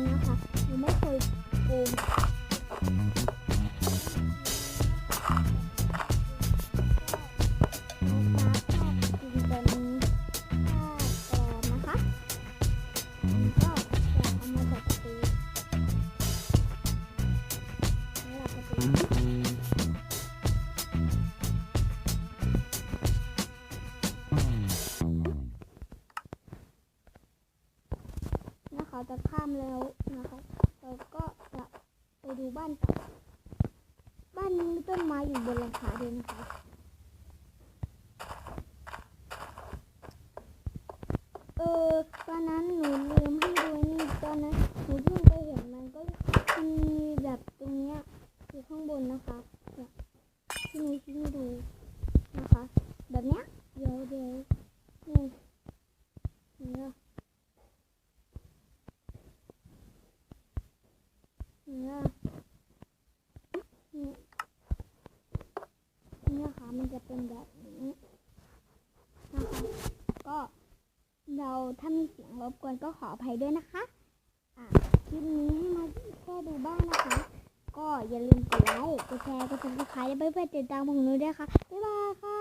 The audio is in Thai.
งนะครับก็กินเป็นผ้าปลอมนะคะก็จะเอามาจัดตีแล้วเราก็ตี นะคะจะข้ามแล้วนะคะเราก็จะไปดูบ้านต่อบ้านนี้มีต้นไม้อยู่บนหลังคาด้วยนะคะเออตอนนั้นหนูลืมให้ดูนี่ตอนนั้นหนูเพิ่งไปเห็นมันก็มีแบบตรงเนี้ยอยู่ข้างบนนะคะเนี่ยที่หนูชี้ให้ดูนะคะ แบบเนี้ยเดี๋ยวเดี๋ยวนี่เนี่ยเนี่ยนี่เนี่ยค่ะมัน จะเป็นแบบนี้นะคะก็เราถ้ามีเสียงรบกวนก็ขออภัยด้วยนะคะอะคลิปนี้ให้มาแค่ดูบ้างนะคะ ก็อย่าลืมกดไลค์กดแชร์กดซับสไครต์และเพื่อนๆติดตามของหนูด้วยค่ะบ๊ายบายค่ะ